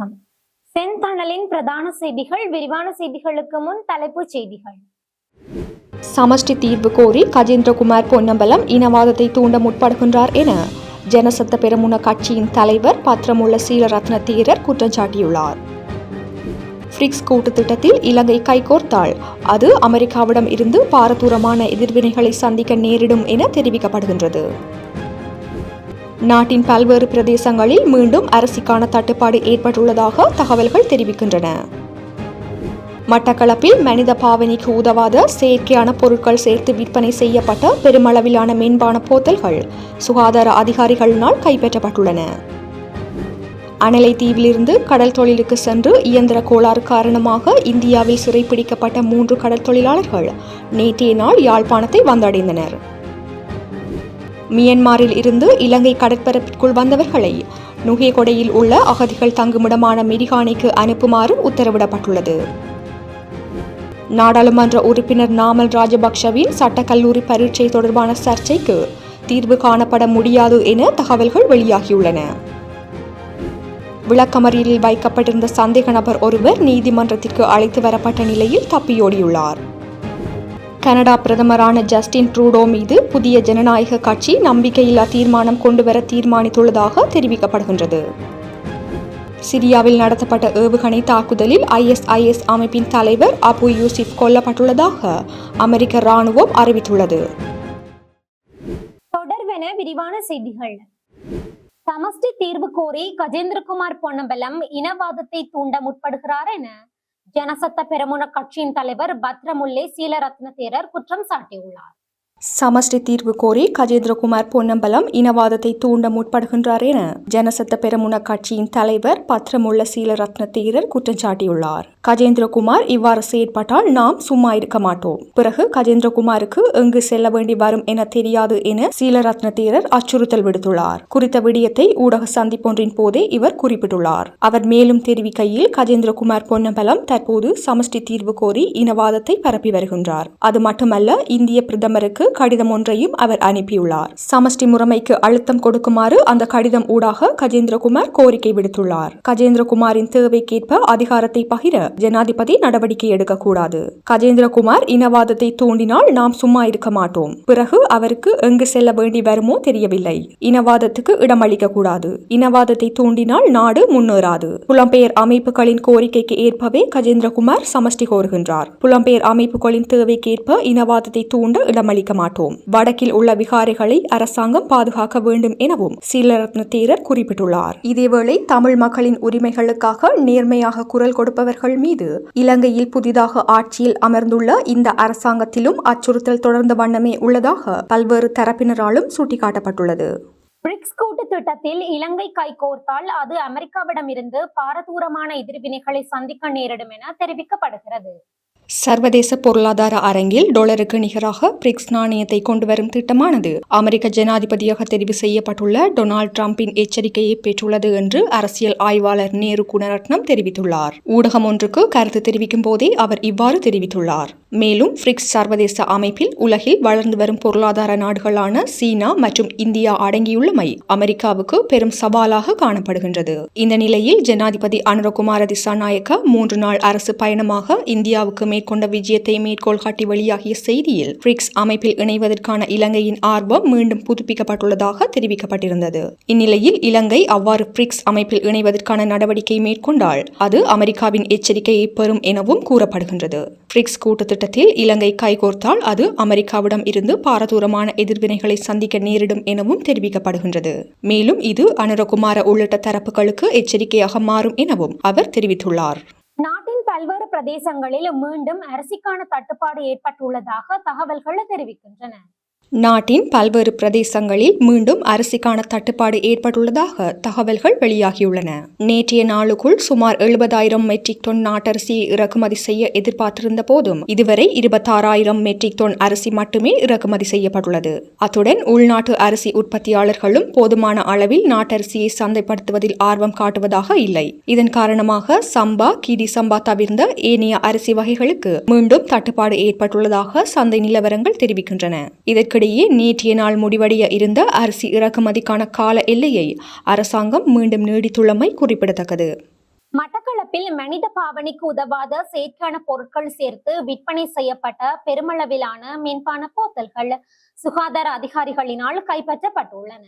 வணக்கம். செந்தணலின் பிரதான செய்திகள் விரிவான செய்திகளுக்கு முன் தலைப்புச் செய்திகள். சமஷ்டி தீர்வு கோரி கஜேந்திரகுமார் பொன்னம்பலம் இனவாதத்தை தூண்ட முற்படுகின்றார் என ஜனசத்த பெருமுன கட்சியின் தலைவர் பத்திரமுள்ள சீலரத்ன தீரர் குற்றம் சாட்டியுள்ளார். பிரிக்ஸ் கூட்டு திட்டத்தில் இலங்கை கைகோர்த்தால் அது அமெரிக்காவிடம் இருந்து பாரதூரமான எதிர்வினைகளை சந்திக்க நேரிடும் என தெரிவிக்கப்படுகின்றது. நாட்டின் பல்வேறு பிரதேசங்களில் மீண்டும் அரசிக்கான தட்டுப்பாடு ஏற்பட்டுள்ளதாக தகவல்கள் தெரிவிக்கின்றன. மட்டக்களப்பில் மனித பாவனைக்கு உதவாத செயற்கையான பொருட்கள் சேர்த்து விற்பனை செய்யப்பட்ட பெருமளவிலான மென்பான போத்தல்கள் சுகாதார அதிகாரிகளினால் கைப்பற்றப்பட்டுள்ளன. அனலை தீவிலிருந்து கடல் தொழிலுக்கு சென்று இயந்திர கோளாறு காரணமாக இந்தியாவில் சிறைப்பிடிக்கப்பட்ட மூன்று கடல் தொழிலாளர்கள் நேற்றைய நாள் யாழ்ப்பாணத்தை வந்தடைந்தனர். மியன்மாரில் இருந்து இலங்கை கடற்பரப்பிற்குள் வந்தவர்களை நுகேகொடையில் உள்ள அகதிகள் தங்குமிடமான மிரிகானிக்கு அனுப்புமாறு உத்தரவிடப்பட்டுள்ளது. நாடாளுமன்ற உறுப்பினர் நாமல் ராஜபக்ஷவின் சட்டக்கல்லூரி பரீட்சை தொடர்பான சர்ச்சைக்கு தீர்வு காணப்பட முடியாது என தகவல்கள் வெளியாகியுள்ளன. விளக்கமறியலில் வைக்கப்பட்டிருந்த சந்தேக நபர் ஒருவர் நீதிமன்றத்திற்கு அழைத்து வரப்பட்ட நிலையில் தப்பியோடியுள்ளார். கனடா பிரதமரான ஜஸ்டின் ட்ரூடோ மீது புதிய ஜனநாயக கட்சி நம்பிக்கையில்லா தீர்மானம் கொண்டுவர தீர்மானித்துள்ளதாக தெரிவிக்கப்படுகின்றது. சிரியாவில் நடத்தப்பட்ட ஏவுகணை தாக்குதலில் ஐஎஸ்ஐஎஸ் அமைப்பின் தலைவர் அபு யூசிப் கொல்லப்பட்டுள்ளதாக அமெரிக்க ராணுவம் அறிவித்துள்ளது. தொடர்வென விரிவான செய்திகள். சமஷ்டி தீர்வு கோரி கஜேந்திரகுமார் பொன்னம்பலம் இனவாதத்தை தூண்ட முற்படுகிறார் என ஜனசத்த பெருமுன கட்சியின் தலைவர் பத்ரமுல்லே சீலரத்ன தேரர் குற்றம் சாட்டியுள்ளார். சமஷ்டி தீர்வு கோரி கஜேந்திரகுமார் பொன்னம்பலம் இனவாதத்தை தூண்ட முற்படுகின்றார் என ஜனசத்த பெரமுன கட்சியின் தலைவர் பத்ரமுள்ள சீலரத்ன தேரர் குற்றம் சாட்டியுள்ளார். கஜேந்திரகுமார் இவ்வாறு செயற்பட்டால் நாம் சும்மா இருக்க மாட்டோம். பிறகு கஜேந்திரகுமாருக்கு எங்கு செல்ல வேண்டி வரும் என தெரியாது என சீலரத்ன தேரர் அச்சுறுத்தல் விடுத்துள்ளார். குறித்த விடயத்தை ஊடக சந்திப்பொன்றின் போதே இவர் குறிப்பிட்டுள்ளார். அவர் மேலும் தெரிவிக்கையில் கஜேந்திரகுமார் பொன்னம்பலம் தற்போது சமஷ்டி தீர்வு கோரி இனவாதத்தை பரப்பி வருகின்றார். அது மட்டுமல்ல இந்திய பிரதமருக்கு கடிதம் ஒன்றையும் அவர் அனுப்பியுள்ளார். சமஷ்டி முறைமைக்கு அழுத்தம் கொடுக்குமாறு அந்த கடிதம் ஊடாக கஜேந்திரகுமார் கோரிக்கை விடுத்துள்ளார். கஜேந்திரகுமாரின் தேவைக்கேற்ப அதிகாரத்தை பகிர ஜனாதிபதி நடவடிக்கை எடுக்கக்கூடாது. கஜேந்திரகுமார் இனவாதத்தை தூண்டினால் நாம் சும்மா இருக்க மாட்டோம். பிறகு அவருக்கு எங்கு செல்ல வேண்டி வருமோ தெரியவில்லை. இனவாதத்துக்கு இடமளிக்க கூடாது இனவாதத்தை தூண்டினால் நாடு முன்னேறாது. புலம்பெயர் அமைப்புகளின் கோரிக்கைக்கு ஏற்பவே கஜேந்திரகுமார் சமஷ்டி கோருகின்றார். புலம்பெயர் அமைப்புகளின் தேவைக்கேற்ப இனவாதத்தை தூண்ட இடமளிக்க மாட்டோம் வடக்கில் உள்ள விகாரைகளை அரசாங்கம் பாதுகாக்க வேண்டும் எனவும் சீலரத்ன தேரர் குறிப்பிட்டுள்ளார். இதேவேளை தமிழ் மக்களின் உரிமைகளுக்காக நேர்மையாக குரல் கொடுப்பவர்கள் மீது இலங்கையில் புதிதாக ஆட்சியில் அமர்ந்துள்ள இந்த அரசாங்கத்திலும் அச்சுறுத்தல் தொடர்ந்த வண்ணமே உள்ளதாக பல்வேறு தரப்பினராலும் சுட்டிக்காட்டப்பட்டுள்ளது. பிரிக்ஸ் கூட்டு திட்டத்தில் இலங்கை கைகோர்த்தால் அது அமெரிக்காவிடமிருந்து பாரதூரமான எதிர்வினைகளை சந்திக்க நேரிடும் என தெரிவிக்கப்படுகிறது. சர்வதேச பொருளாதார அரங்கில் டாலருக்கு நிகராக பிரிக்ஸ் நாணயத்தை கொண்டுவரும் திட்டமானது. அமெரிக்க ஜனாதிபதியாக தெரிவு செய்யப்பட்டுள்ள டொனால்ட் டிரம்பின் எச்சரிக்கையை பெற்றுள்ளது என்று அரசியல் ஆய்வாளர் நேரு குணரட்னம் தெரிவித்துள்ளார். ஊடகம் ஒன்றுக்கு கருத்து தெரிவிக்கும் போதே அவர் இவ்வாறு தெரிவித்துள்ளார். மேலும் பிரிக்ஸ் சர்வதேச அமைப்பில் உலகில் வளர்ந்து வரும் பொருளாதார நாடுகளான சீனா மற்றும் இந்தியா அடங்கியுள்ளமை அமெரிக்காவுக்கு பெரும் சவாலாக காணப்படுகின்றது. இந்த நிலையில் ஜனாதிபதி அனுரகுமார திசாநாயக்க மூன்று நாள் அரசு பயணமாக இந்தியாவுக்கு மேற்கொண்ட விஜயத்தை மேற்கோள் காட்டி வெளியாகிய செய்தியில் பிரிக்ஸ் அமைப்பில் இணைவதற்கான இலங்கையின் ஆர்வம் மீண்டும் புதுப்பிக்கப்பட்டுள்ளதாக தெரிவிக்கப்பட்டிருந்தது. இந்நிலையில் இலங்கை அவ்வாறு பிரிக்ஸ் அமைப்பில் இணைவதற்கான நடவடிக்கை மேற்கொண்டால் அது அமெரிக்காவின் எச்சரிக்கையை பெறும் எனவும் கூறப்படுகின்றது. பிரிக்ஸ் கூட்டத்திற்கு திட்டத்தில் இலங்கை கைகோர்த்தால் அது அமெரிக்காவிடம் இருந்து பாரதூரமான எதிர்வினைகளை சந்திக்க நேரிடும் எனவும் தெரிவிக்கப்படுகின்றது. மேலும் இது அனுரகுமார உள்ளிட்ட தரப்புகளுக்கு எச்சரிக்கையாக மாறும் எனவும் அவர் தெரிவித்துள்ளார். நாட்டின் பல்வேறு பிரதேசங்களில் மீண்டும் அரிசிக்கான தட்டுப்பாடு ஏற்பட்டுள்ளதாக தகவல்கள் தெரிவிக்கின்றன. நாட்டின் பல்வேறு பிரதேசங்களில் மீண்டும் அரிசிக்கான தட்டுப்பாடு ஏற்பட்டுள்ளதாக தகவல்கள் வெளியாகியுள்ளன. நேற்றைய நாளுக்குள் சுமார் எழுபதாயிரம் மெட்ரிக் டன் நாட்டரிசியை இறக்குமதி செய்ய எதிர்பார்த்திருந்த போதும் இதுவரை இருபத்தாறாயிரம் மெட்ரிக் டன் அரிசி மட்டுமே இறக்குமதி செய்யப்பட்டுள்ளது. அத்துடன் உள்நாட்டு அரிசி உற்பத்தியாளர்களும் போதுமான அளவில் நாட்டரிசியை சந்தைப்படுத்துவதில் ஆர்வம் காட்டுவதாக இல்லை. இதன் காரணமாக சம்பா கிடி சம்பா தவிர்ந்த ஏனைய அரிசி வகைகளுக்கு மீண்டும் தட்டுப்பாடு ஏற்பட்டுள்ளதாக சந்தை நிலவரங்கள் தெரிவிக்கின்றன. இதற்கு இதற்கிடையே நேற்றைய நாள் முடிவடைய இருந்த அரிசி இறக்குமதிக்கான கால எல்லையை அரசாங்கம் மீண்டும் நீடித்துள்ளமை குறிப்பிடத்தக்கது. மட்டக்களப்பில் மனித பாவனைக்கு உதவாத செயற்கையான பொருட்கள் சேர்த்து விற்பனை செய்யப்பட்ட பெருமளவிலான மின்பான போத்தல்கள் சுகாதார அதிகாரிகளினால் கைப்பற்றப்பட்டுள்ளன.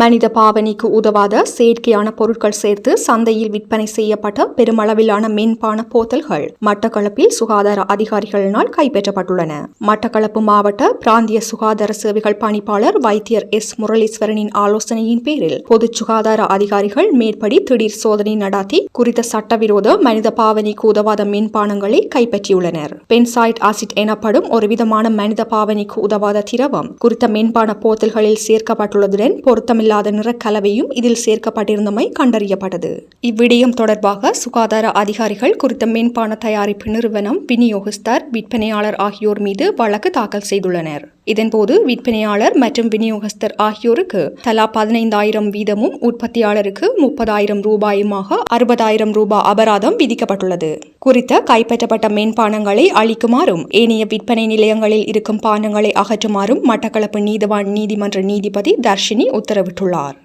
மனித பாவனைக்கு உதவாத செயற்கையான பொருட்கள் சேர்த்து சந்தையில் விற்பனை செய்யப்பட்ட பெருமளவிலான மென்பான போத்தல்கள் மட்டக்களப்பில் சுகாதார அதிகாரிகளினால் கைப்பற்றப்பட்டுள்ளன. மட்டக்களப்பு மாவட்ட பிராந்திய சுகாதார சேவைகள் பணிப்பாளர் வைத்தியர் எஸ். முரளீஸ்வரனின் ஆலோசனையின் பேரில் பொது சுகாதார அதிகாரிகள் மேற்படி திடீர் சோதனை நடாத்தி குறித்த சட்டவிரோத மனித பாவனைக்கு உதவாத மென்பானங்களை கைப்பற்றியுள்ளனர். பென்சாய்ட் ஆசிட் எனப்படும் ஒரு விதமான மனித பாவனைக்கு உதவாத திரவம் குறித்த மென்பான போத்தல்களில் சேர்க்கப்பட்டுள்ளதுடன் பொருத்தமில்லாத நிறக்கலவையும் இதில் சேர்க்கப்பட்டிருந்தமை கண்டறியப்பட்டது. இவ்விடயம் தொடர்பாக சுகாதார அதிகாரிகள் குறித்த மேம்பான தயாரிப்பு நிறுவனம் விநியோகஸ்தர் விற்பனையாளர் ஆகியோர் மீது வழக்கு தாக்கல் செய்துள்ளனர். இதன்போது விற்பனையாளர் மற்றும் விநியோகஸ்தர் ஆகியோருக்கு தலா பதினைந்தாயிரம் வீதமும் உற்பத்தியாளருக்கு முப்பதாயிரம் ரூபாயுமாக அறுபதாயிரம் ரூபாய் அபராதம் விதிக்கப்பட்டுள்ளது. குறித்த கைப்பற்றப்பட்ட மென்பானங்களை அளிக்குமாறும் ஏனைய விற்பனை நிலையங்களில் இருக்கும் பானங்களை அகற்றுமாறும் மட்டக்களப்பு நீதவான் நீதிமன்ற நீதிபதி தர்ஷினி உத்தரவிட்டுள்ளார்.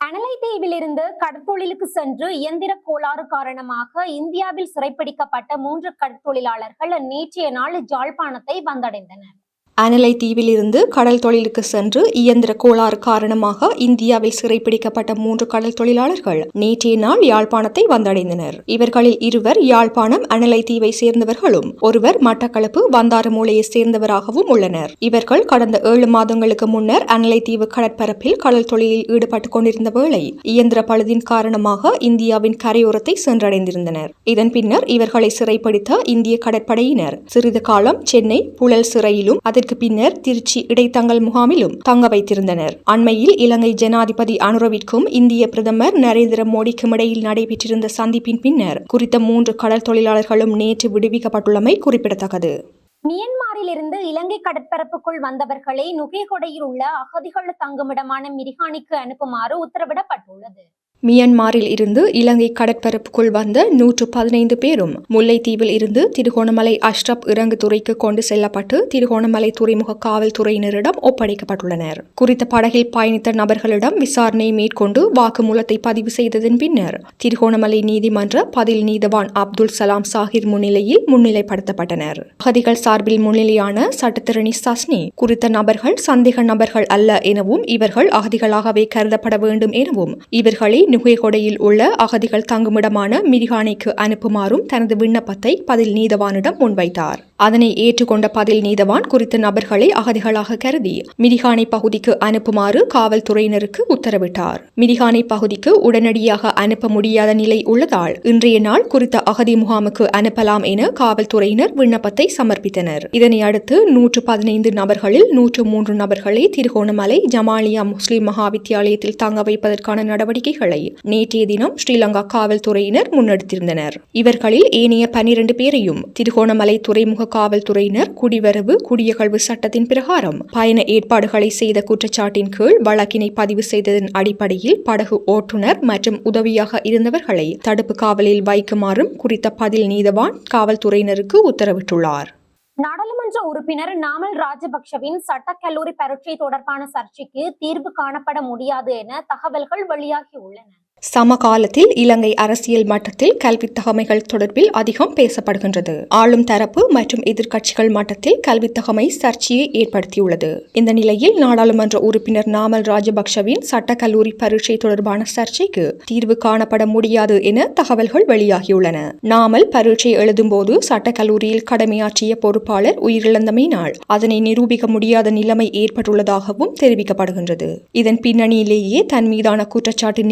அனலை தீவிலிருந்து கடற்தொழிலுக்கு சென்று இயந்திர கோளாறு காரணமாக இந்தியாவில் சிறைப்பிடிக்கப்பட்ட மூன்று கடற்தொழிலாளர்கள் நேற்றைய நாள் ஜாழ்ப்பாணத்தை வந்தடைந்தனர். அனலை தீவிலிருந்து கடல் தொழிலுக்கு சென்று இயந்திர கோளாறு காரணமாக இந்தியாவில் சிறைப்பிடிக்கப்பட்ட மூன்று கடல் தொழிலாளர்கள் நேற்றைய நாள் யாழ்ப்பாணத்தை வந்தடைந்தனர். இவர்களில் இருவர் யாழ்ப்பாணம் அனலை தீவை சேர்ந்தவர்களும் ஒருவர் மட்டக்களப்பு வந்தாரமூலையை சேர்ந்தவராகவும் உள்ளனர். இவர்கள் கடந்த ஏழு மாதங்களுக்கு முன்னர் அனலை தீவு கடற்பரப்பில் கடல் தொழிலில் ஈடுபட்டுக் கொண்டிருந்த வேளை இயந்திர பழுதின் காரணமாக இந்தியாவின் கரையோரத்தை சென்றடைந்திருந்தனர். இதன் பின்னர் இவர்களை சிறைப்பிடித்த இந்திய கடற்படையினர் சிறிது காலம் சென்னை புழல் சிறையிலும் அதற்கு பின்னர் திருச்சி இடைத்தங்கல் முகாமிலும் தங்க வைத்திருந்தனர். அண்மையில் இலங்கை ஜனாதிபதி அனுரவிற்கும் இந்திய பிரதமர் நரேந்திர மோடிக்கும் இடையில் நடைபெற்றிருந்த சந்திப்பின் பின்னர் குறித்த மூன்று கடல் தொழிலாளர்களும் நேற்று விடுவிக்கப்பட்டுள்ளமை குறிப்பிடத்தக்கது. மியன்மாரிலிருந்து இலங்கை கடற்பரப்புக்குள் வந்தவர்களை நுகேகொடையில் உள்ள அகதிகள் தங்குமிடமான மிரிகானிக்கு அனுப்புமாறு உத்தரவிடப்பட்டுள்ளது. மியன்மாரில் இருந்து இலங்கை கடற்பரப்புக்குள் வந்த நூற்று பதினைந்து பேரும் முல்லைத்தீவில் இருந்து திருகோணமலை அஷ்ரப் இறங்கு துறைக்கு கொண்டு செல்லப்பட்டு திருகோணமலை துறைமுக காவல்துறையினரிடம் ஒப்படைக்கப்பட்டுள்ளனர். குறித்த படகில் பயணித்த நபர்களிடம் விசாரணை மேற்கொண்டு வாக்குமூலத்தை பதிவு செய்ததன் பின்னர் திருகோணமலை நீதிமன்ற பதில் நீதவான் அப்துல் சலாம் சாஹிர் முன்னிலையில் முன்னிலைப்படுத்தப்பட்டனர். அகதிகள் சார்பில் முன்னிலையான சட்டத்திரணி சஸ்னி குறித்த நபர்கள் சந்தேக நபர்கள் அல்ல எனவும் இவர்கள் அகதிகளாகவே கருதப்பட வேண்டும் எனவும் இவர்களை நுகைகொடையில் உள்ள அகதிகள் தங்குமிடமான மிரிகானைக்கு அனுப்புமாறும் தனது விண்ணப்பத்தை பதில் நீதவானிடம் முன்வைத்தார். அதனை ஏற்றுக்கொண்ட பதில் நீதவான் குறித்த நபர்களை அகதிகளாக கருதி மிரிகானை பகுதிக்கு அனுப்புமாறு காவல்துறையினருக்கு உத்தரவிட்டார். மிரிகானை பகுதிக்கு உடனடியாக அனுப்ப முடியாத நிலை உள்ளதால் இன்றைய நாள் குறித்த அகதி முகாமுக்கு அனுப்பலாம் என காவல்துறையினர் விண்ணப்பத்தை சமர்ப்பித்தனர். இதனை அடுத்து நூற்று பதினைந்து நபர்களில் நூற்று மூன்று நபர்களை திருகோணமலை ஜமாலியா முஸ்லிம் மகா வித்தியாலயத்தில் தங்க வைப்பதற்கான நடவடிக்கைகளை நேற்றைய தினம் ஸ்ரீலங்கா காவல்துறையினர் முன்னெடுத்திருந்தனர். இவர்களில் ஏனைய பனிரண்டு பேரையும் திருகோணமலை துறைமுக காவல்துறையினர் குடிவரவு குடியகழ்வு சட்டத்தின் பிரகாரம் பயண ஏற்பாடுகளை செய்த குற்றச்சாட்டின் கீழ் வழக்கினை பதிவு செய்ததன் அடிப்படையில் படகு ஓட்டுநர் மற்றும் உதவியாக இருந்தவர்களை தடுப்பு காவலில் வைக்குமாறும் குறித்த பதில் நீதவான் காவல்துறையினருக்கு உத்தரவிட்டுள்ளார். நாடாளுமன்ற உறுப்பினர் நாமல் ராஜபக்சவின் சட்டக்கல்லூரி பரீட்சை தொடர்பான சர்ச்சைக்கு தீர்வு காணப்பட முடியாது என தகவல்கள் வெளியாகி உள்ளன. சமகாலத்தில் இலங்கை அரசியல் மட்டத்தில் கல்வி தகமைகள் தொடர்பில் அதிகம் பேசப்படுகின்றது. ஆளும் தரப்பு மற்றும் எதிர்க்கட்சிகள் மட்டத்தில் கல்வி தகமை சர்ச்சையை ஏற்படுத்தியுள்ளது. இந்த நிலையில் நாடாளுமன்ற உறுப்பினர் நாமல் ராஜபக்ஷவின் சட்டக்கல்லூரி பரீட்சை தொடர்பான சர்ச்சைக்கு தீர்வு காணப்பட முடியாது என தகவல்கள் வெளியாகியுள்ளன. நாமல் பரீட்சை எழுதும்போது சட்டக்கல்லூரியில் கடமையாற்றிய பொறுப்பாளர் உயிரிழந்தமையினால் அதனை நிரூபிக்க முடியாத நிலைமை ஏற்பட்டுள்ளதாகவும் தெரிவிக்கப்படுகின்றது. இதன் பின்னணியிலேயே தன் மீதான குற்றச்சாட்டு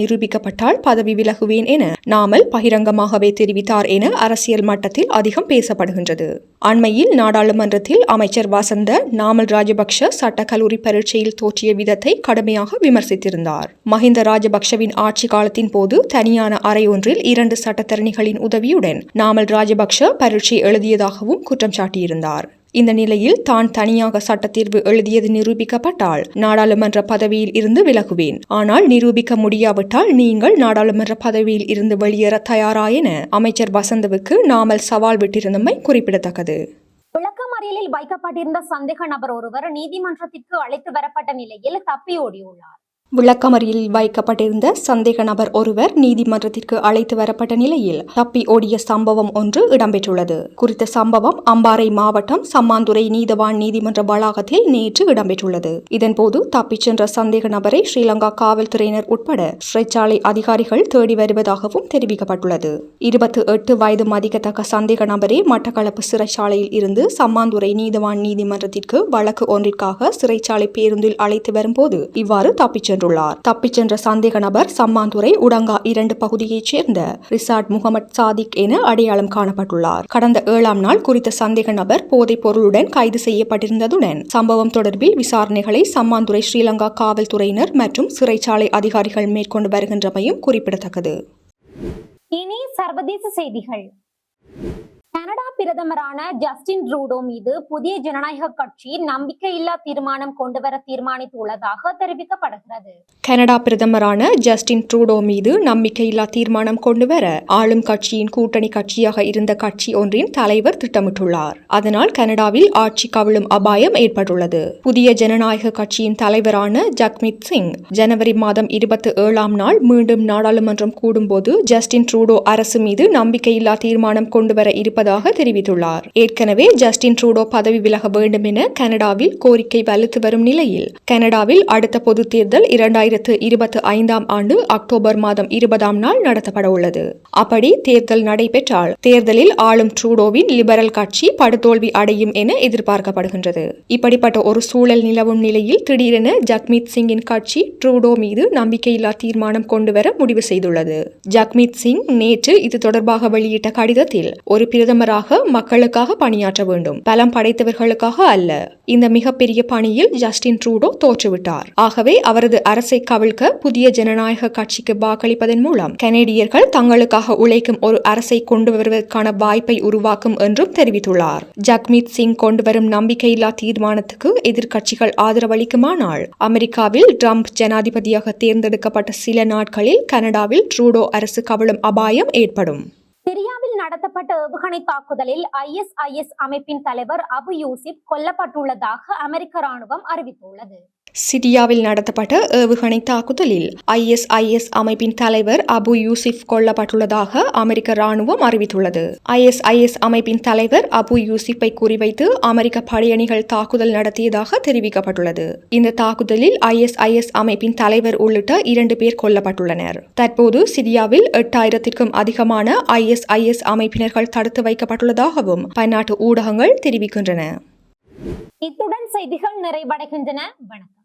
நிரூபிக்கப்பட்டால் பதவி விலகுவேன் என நாமல் பகிரங்கமாகவே தெரிவித்தார் என அரசியல் மட்டத்தில் அதிகம் பேசப்படுகின்றது. அண்மையில் நாடாளுமன்றத்தில் அமைச்சர் வசந்த நாமல் ராஜபக்ஷ சட்டக்கல்லூரி பரீட்சையில் தோற்றிய விதத்தை கடுமையாக விமர்சித்திருந்தார். மஹிந்த ராஜபக்ஷவின் ஆட்சி காலத்தின் போது தனியான அறையொன்றில் இரண்டு சட்டத்தரணிகளின் உதவியுடன் நாமல் ராஜபக்ஷ பரீட்சை எழுதியதாகவும் குற்றம் சாட்டியிருந்தார். இந்த நிலையில் தான் தனியாக சட்டத்தீர்வு எழுதியது நிரூபிக்கப்பட்டால் நாடாளுமன்ற பதவியில் இருந்து விலகுவேன். ஆனால் நிரூபிக்க முடியாவிட்டால் நீங்கள் நாடாளுமன்ற பதவியில் இருந்து வெளியேற தயாரா என அமைச்சர் வசந்தவுக்கு நாமல் சவால் விட்டிருந்தமை குறிப்பிடத்தக்கது. விளக்கமறியலில் வைக்கப்பட்டிருந்த சந்தேக நபர் ஒருவர் நீதிமன்றத்திற்கு அழைத்து வரப்பட்ட நிலையில் தப்பியோடியுள்ளார் விளக்கமறியில் வைக்கப்பட்டிருந்த சந்தேக நபர் ஒருவர் நீதிமன்றத்திற்கு அழைத்து வரப்பட்ட நிலையில் தப்பி ஓடிய சம்பவம் ஒன்று இடம்பெற்றுள்ளது. குறித்த சம்பவம் அம்பாறை மாவட்டம் சம்மாந்துறை நீதவான் நீதிமன்ற வளாகத்தில் நேற்று இடம்பெற்றுள்ளது. இதன்போது தப்பிச் சென்ற சந்தேக நபரை ஸ்ரீலங்கா காவல்துறையினர் உட்பட சிறைச்சாலை அதிகாரிகள் தேடி வருவதாகவும் தெரிவிக்கப்பட்டுள்ளது. இருபத்தி எட்டு வயது மதிக்கத்தக்க சந்தேக நபரே மட்டக்களப்பு சிறைச்சாலையில் இருந்து சம்மாந்துறை நீதவான் நீதிமன்றத்திற்கு வழக்கு ஒன்றிற்காக சிறைச்சாலை பேருந்தில் அழைத்து வரும்போது இவ்வாறு தப்பிச் சென்றுள்ளார் சென்றுள்ளார் தப்பிச் சென்ற சந்தேக நபர் சம்மாந்துறை உடங்கா இரண்டு பகுதியைச் சேர்ந்த ரிசார்ட் முகமது சாதிக் என அடையாளம் காணப்பட்டுள்ளார். கடந்த ஏழாம் நாள் குறித்த சந்தேக நபர் போதைப் பொருளுடன் கைது செய்யப்பட்டிருந்ததுடன் சம்பவம் தொடர்பில் விசாரணைகளை சம்மாந்துறை ஸ்ரீலங்கா காவல்துறையினர் மற்றும் சிறைச்சாலை அதிகாரிகள் மேற்கொண்டு வருகின்றமையும் குறிப்பிடத்தக்கது. இனி சர்வதேச செய்திகள். கனடா பிரதமரான ஜஸ்டின் ட்ரூடோ மீது புதிய ஜனநாயக கட்சி நம்பிக்கையில்லா தீர்மானம் கொண்டுவர தீர்மானித்துள்ளதாக தெரிவிக்கப்படுகிறது. கனடா பிரதமரான ஜஸ்டின் ட்ரூடோ மீது நம்பிக்கையில்லா தீர்மானம் கொண்டுவர ஆளும் கட்சியின் கூட்டணி கட்சியாக இருந்த கட்சி ஒன்றின் தலைவர் திட்டமிட்டுள்ளார். அதனால் கனடாவில் ஆட்சி கவிழும் அபாயம் ஏற்பட்டுள்ளது. புதிய ஜனநாயக கட்சியின் தலைவரான ஜக்மித் சிங் ஜனவரி மாதம் இருபத்தி ஏழாம் நாள் மீண்டும் நாடாளுமன்றம் கூடும்போது ஜஸ்டின் ட்ரூடோ அரசு மீது நம்பிக்கையில்லா தீர்மானம் கொண்டுவர இருப்பதாக தெரிவித்துள்ளார். ஏற்கனவே ஜஸ்டின் ட்ரூடோ பதவி விலக வேண்டும் என கனடாவில் கோரிக்கை வலுத்து வரும் நிலையில் கனடாவில் அடுத்த பொதுத் தேர்தல் இரண்டாயிரத்து இருபத்தி ஐந்தாம் ஆண்டு அக்டோபர் மாதம் இருபதாம் நாள் நடத்தப்பட உள்ளது. அப்படி தேர்தல் நடைபெற்றால் தேர்தலில் ஆளும் ட்ரூடோவின் லிபரல் கட்சி படுதோல்வி அடையும் என எதிர்பார்க்கப்படுகின்றது. இப்படிப்பட்ட ஒரு சூழல் நிலவும் நிலையில் திடீரென ஜக்மீத் சிங்கின் கட்சி ட்ரூடோ மீது நம்பிக்கையில்லா தீர்மானம் கொண்டுவர முடிவு செய்துள்ளது. ஜக்மீத் சிங் நேற்று இது தொடர்பாக வெளியிட்ட கடிதத்தில் ஒரு பிரதமராக மக்களுக்காக பணியாற்ற வேண்டும். பலம் படைத்தவர்களுக்காக அல்ல. இந்த மிகப்பெரிய பணியில் ஜஸ்டின் ட்ரூடோ தோற்றுவிட்டார். ஆகவே அவரது அரசை கவிழ்க்க புதிய ஜனநாயக கட்சிக்கு வாக்களிப்பதன் மூலம் கனேடியர்கள் தங்களுக்காக உழைக்கும் ஒரு அரசை கொண்டு வருவதற்கான வாய்ப்பை உருவாக்கும் என்றும் தெரிவித்துள்ளார். ஜக்மீத் சிங் கொண்டு வரும் நம்பிக்கையில்லா தீர்மானத்துக்கு எதிர்க்கட்சிகள் ஆதரவளிக்குமானால் அமெரிக்காவில் ட்ரம்ப் ஜனாதிபதியாக தேர்ந்தெடுக்கப்பட்ட சில நாட்களில் கனடாவில் ட்ரூடோ அரசு கவிழும் அபாயம் ஏற்படும். நடத்தப்பட்ட ஏவுகணை தாக்குதலில் ஐஎஸ்ஐஎஸ் அமைப்பின் தலைவர் அபு யூசிப் கொல்லப்பட்டுள்ளதாக அமெரிக்க ராணுவம் அறிவித்துள்ளது. சிரியாவில் நடத்தப்பட்ட ஏவுகணை தாக்குதலில் ஐஎஸ்ஐஎஸ் அமைப்பின் தலைவர் அபு யூசிப் கொல்லப்பட்டுள்ளதாக அமெரிக்க ராணுவம் அறிவித்துள்ளது. ஐஎஸ்ஐஎஸ் அமைப்பின் தலைவர் அபு யூசிப்பை குறிவைத்து அமெரிக்க படையணிகள் தாக்குதல் நடத்தியதாக தெரிவிக்கப்பட்டுள்ளது. இந்த தாக்குதலில் ஐஎஸ்ஐஎஸ் அமைப்பின் தலைவர் உள்ளிட்ட இரண்டு பேர் கொல்லப்பட்டுள்ளனர். தற்போது சிரியாவில் எட்டாயிரத்திற்கும் அதிகமான ஐஎஸ்ஐஎஸ் அமைப்பினர்கள் தடுத்து வைக்கப்பட்டுள்ளதாகவும் பன்னாட்டு ஊடகங்கள் தெரிவிக்கின்றன. இத்துடன் செய்திகள் நிறைவடைகின்றன. வணக்கம்.